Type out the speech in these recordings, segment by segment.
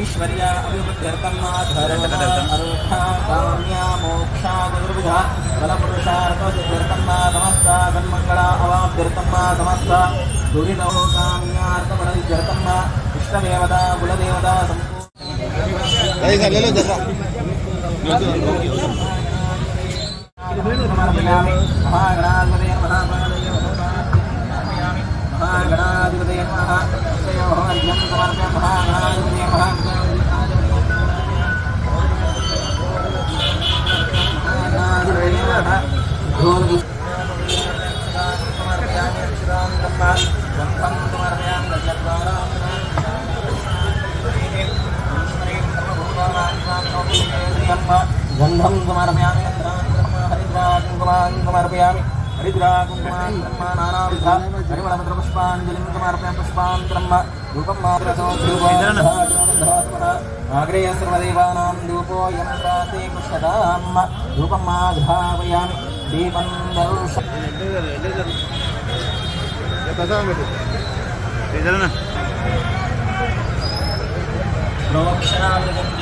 ఐశ్వర్య అభివృద్ధ్యర్థం ధర్మ చతుర్విధ బలపురుషార్థ సమస్త సన్మంగళ అవాప్త్యర్థం సమస్త దురితో ఇష్టదేవత కులదేవత సంపూర్ణ సమర్పయామి హరిద్రాగం బ్రహ్మ నానావిధ పరిమళపత్ర పుష్పాంజలిం సమర్పయామి పుష్పాన్ బ్రహ్మ రూపం మాత్రతో ఆగ్రేయ సర్వదేవానాం రూపోయం ప్రాతే కృష్ణదాం రూపం మాఘావయామి దీపం దరుష ప్రోక్షామృతంచ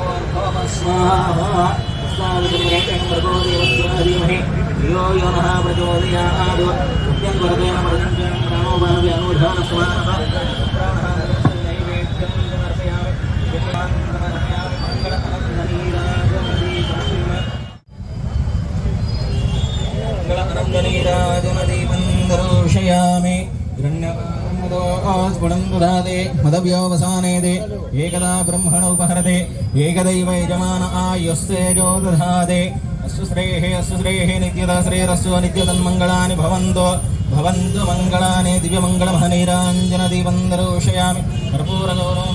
ఓర్భవ స్వాహా స్వామిత్రేకం భర్గో దేవస్య ధీమహి ధియో యో నః ప్రచోదయాద్ సత్యం వరదేన మృదంచం ప్రాణో భావి అనుధాన స్వాహ నైవేద్యం సమర్పయామి యజ్ఞాన్ సమర్పయామి మంగళ అనందనీరాజనదీపం మంగళానందనీరాజనదీపందరోషయామి హిరణ్యముదోస్ఫుటం దదాతే మదవ్యోవసానేదే ఏకదా బ్రహ్మణ ఉపహరతే అస్సు శ్రేయః అస్సు శ్రేయః నిత్యదా శ్రేయరస్సు నిత్యతన్మంగళాని భవంతు మంగళాని కర్పూరగౌరవం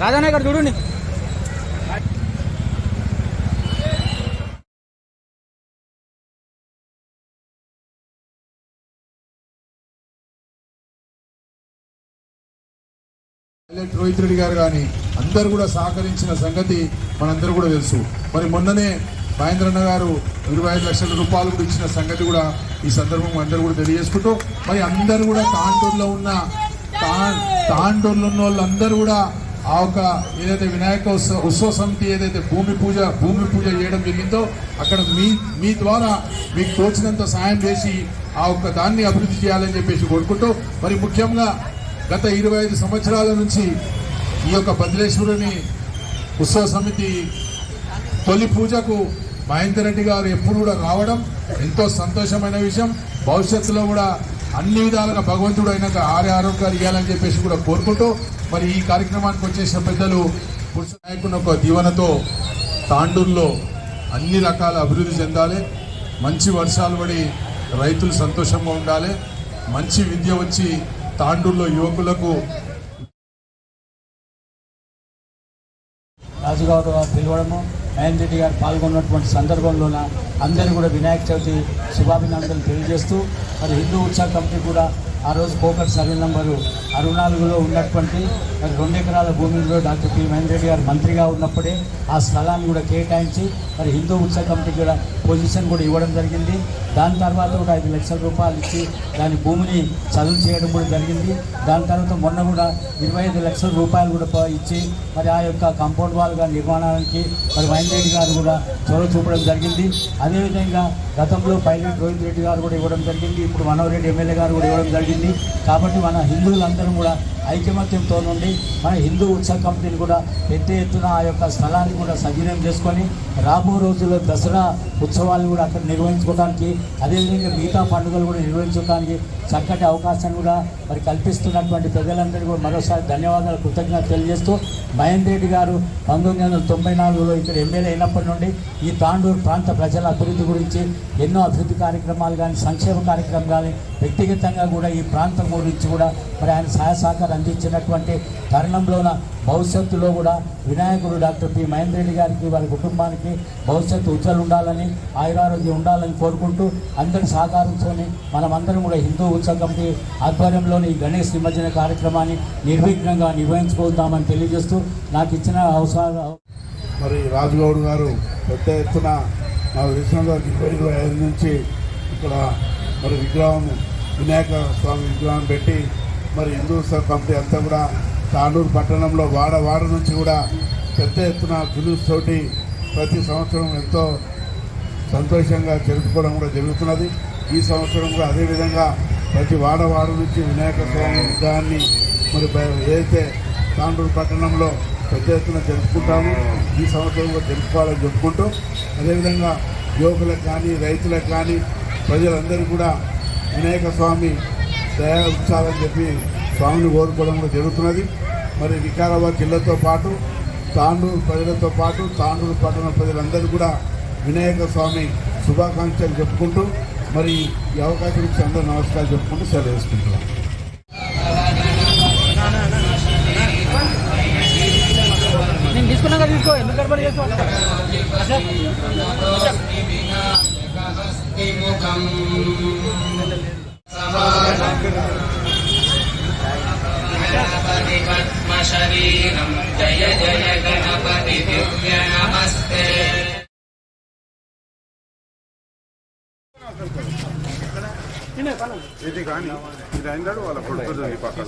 రాజానే ఇక్కడ చూడండి. రోహిత్ రెడ్డి గారు కానీ అందరు కూడా సహకరించిన సంగతి మనందరూ కూడా తెలుసు. మరి మొన్ననే మహేంద్రన్న గారు ఇరవై ఐదు లక్షల రూపాయలు కూడా ఇచ్చిన సంగతి కూడా ఈ సందర్భంగా అందరూ కూడా తెలియజేసుకుంటూ మరి అందరూ కూడా తాంటూరులో ఉన్న తా- తాంటూరులో ఉన్న వాళ్ళందరూ కూడా ఆ ఒక ఏదైతే వినాయక ఉత్సవ ఉత్సవ సమితి ఏదైతే భూమి పూజ భూమి పూజ చేయడం జరిగిందో అక్కడ మీ మీ ద్వారా మీకు తోచినంత సాయం చేసి ఆ ఒక్క దాన్ని అభివృద్ధి చేయాలని చెప్పేసి కోరుకుంటూ మరి ముఖ్యంగా గత ఇరవై ఐదు సంవత్సరాల నుంచి ఈ యొక్క బద్రేశ్వరుని ఉత్సవ సమితి తొలి పూజకు మహేందర్ రెడ్డి గారు ఎప్పుడు కూడా రావడం ఎంతో సంతోషమైన విషయం. భవిష్యత్తులో కూడా అన్ని విధాలుగా భగవంతుడు అయినాక ఆరే ఆరోగ్యాలు ఇవ్వాలని చెప్పేసి కూడా కోరుకుంటూ మరి ఈ కార్యక్రమానికి వచ్చేసిన పెద్దలు పురుష నాయకుని ఒక దీవెనతో తాండూరులో అన్ని రకాల అభివృద్ధి చెందాలి. మంచి వర్షాలు పడి రైతులు సంతోషంగా ఉండాలి. మంచి విద్య వచ్చి తాండూరులో యువకులకు రాజుగారు పిలవడము. మహేంద్ర రెడ్డి గారు పాల్గొన్నటువంటి సందర్భంలోన అందరూ కూడా వినాయక చవితి శుభాభినందనలు తెలియజేస్తూ మరి హిందూ ఉత్సవ కమిటీ కూడా ఆ రోజు కోకట్ సర్వే నంబరు అరవై నాలుగులో ఉన్నటువంటి మరి రెండు ఎకరాల భూమిలో డాక్టర్ పి మహేందర్ రెడ్డి గారు మంత్రిగా ఉన్నప్పుడే ఆ స్థలాన్ని కూడా కేటాయించి మరి హిందూ ఉత్సవ కమిటీకి కూడా పొజిషన్ కూడా ఇవ్వడం జరిగింది. దాని తర్వాత కూడా ఐదు లక్షల రూపాయలు ఇచ్చి దాని భూమిని చదువు చేయడం కూడా జరిగింది. దాని తర్వాత మొన్న కూడా ఇరవై ఐదు లక్షల రూపాయలు కూడా ప- ఇచ్చి మరి ఆ యొక్క కాంపౌండ్ వాల్గా నిర్మాణానికి మరి మహేందర్ రెడ్డి గారు కూడా చొరవ చూపడం జరిగింది. అదేవిధంగా గతంలో పైలట్ రోహిత్ రెడ్డి గారు కూడా ఇవ్వడం జరిగింది. ఇప్పుడు మనోహర్ రెడ్డి ఎమ్మెల్యే గారు కూడా ఇవ్వడం జరిగింది. కాబట్టి మన హిందువులందరం కూడా ఐకమత్యంతో నుండి మన హిందూ ఉత్సవ కమిటీని కూడా పెద్ద ఎత్తున ఆ యొక్క స్థలాన్ని కూడా సద్వినియోగం చేసుకొని రాబో రోజుల్లో దసరా ఉత్సవాలను కూడా అక్కడ నిర్వహించుకోవడానికి అదేవిధంగా మిగతా పండుగలు కూడా నిర్వహించుకోవడానికి చక్కటి అవకాశాన్ని కూడా మరి కల్పిస్తున్నటువంటి ప్రజలందరికీ కూడా మరోసారి ధన్యవాదాలు కృతజ్ఞత తెలియజేస్తూ మహేందర్ రెడ్డి గారు పంతొమ్మిది వందల తొంభై నాలుగులో ఇక్కడ ఎమ్మెల్యే అయినప్పటి నుండి ఈ తాండూరు ప్రాంత ప్రజల అభివృద్ధి గురించి ఎన్నో అభివృద్ధి కార్యక్రమాలు కానీ సంక్షేమ కార్యక్రమం కానీ వ్యక్తిగతంగా కూడా ఈ ప్రాంతం గురించి కూడా మరి ఆయన సహాయ సహకారం అందించినటువంటి తరుణంలోన భవిష్యత్తులో కూడా వినాయకుడు డాక్టర్ పి. మహేందర్ రెడ్డి గారికి వారి కుటుంబానికి భవిష్యత్తు ఉజ్వలు ఉండాలని ఆయురారోగ్యం ఉండాలని కోరుకుంటూ అందరి సహకారంతోని మనమందరం కూడా హిందూ ఉత్సవ కమిటీ ఆధ్వర్యంలోని గణేష్ నిమజ్జన కార్యక్రమాన్ని నిర్విఘ్నంగా నిర్వహించుకుందామని తెలియజేస్తూ నాకు ఇచ్చిన అవసరాలు మరి రాజుగౌడ్ గారు పెద్ద ఎత్తున నాకు తెలిసినంత ఇరవై ఇరవై ఐదు నుంచి ఇక్కడ మరి విగ్రహం వినాయక స్వామి విగ్రహం పెట్టి మరి హిందూ ఉత్సవ కమిటీ అంతా కూడా తాండూరు పట్టణంలో వాడ వాడ నుంచి కూడా పెద్ద ఎత్తున జులూస్ తోటి ప్రతి సంవత్సరం ఎంతో సంతోషంగా జరుపుకోవడం కూడా జరుగుతున్నది. ఈ సంవత్సరం కూడా అదేవిధంగా ప్రతి వాడ వాడ నుంచి వినాయక స్వామి విగ్రహాన్ని మరి ఏదైతే తాండూరు పట్టణంలో పెద్ద ఎత్తున జరుపుకుంటాము ఈ సంవత్సరం కూడా జరుపుకోవాలని చెప్పుకుంటూ అదేవిధంగా యువకులకు కానీ రైతులకు కానీ ప్రజలందరూ కూడా వినాయక స్వామి దయా ఉంచాలని చెప్పి స్వామిని కోరుకోవడం కూడా జరుగుతున్నది. మరి వికారాబాద్ జిల్లాతో పాటు తాండూరు ప్రజలతో పాటు తాండూరు పట్టణ ప్రజలందరూ కూడా వినాయక స్వామి శుభాకాంక్షలు చెప్పుకుంటూ మరి ఈ అవకాశం ఇచ్చి అందరూ నమస్కారాలు చెప్పుకుంటూ సెలవు వేసుకుంటున్నాం. నేను తీసుకున్నాక शरीरं जय जय गणपति दिव्य नमस्ते ఇది కానీ ఇది అయినాడు వాళ్ళ కొడుకు ఈ పక్కన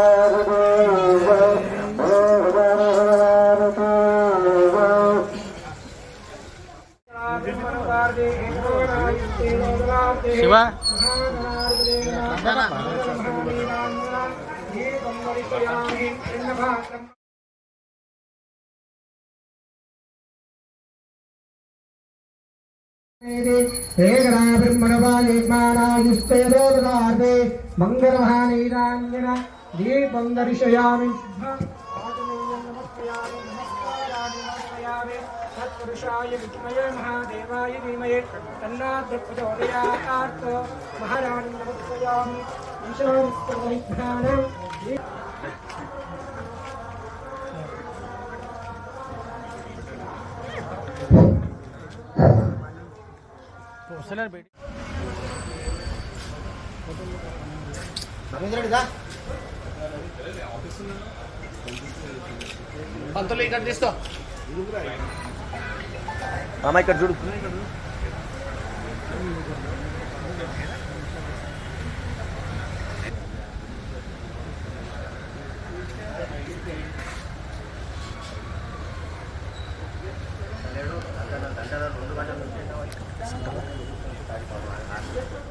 ब्रह्मणवायुष्मानायुष्टेरोदनार्दे मङ्गलमहानीराञ्जन दीपं दर्शयामि तत्पुरुषाय विद्मये महादेवाय धीमहि तन्नाद्रप्रचोदयात् महाराणि नमस्कयामि ईशानस्तवैज्ञानम् ముసలారు బయట పంతులు ఇక్కడ తీసుకో. మామ ఇక్కడ చూడు. రెండు గంటల నుంచి. Thank you.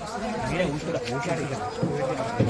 그냥 옷이 옷이야.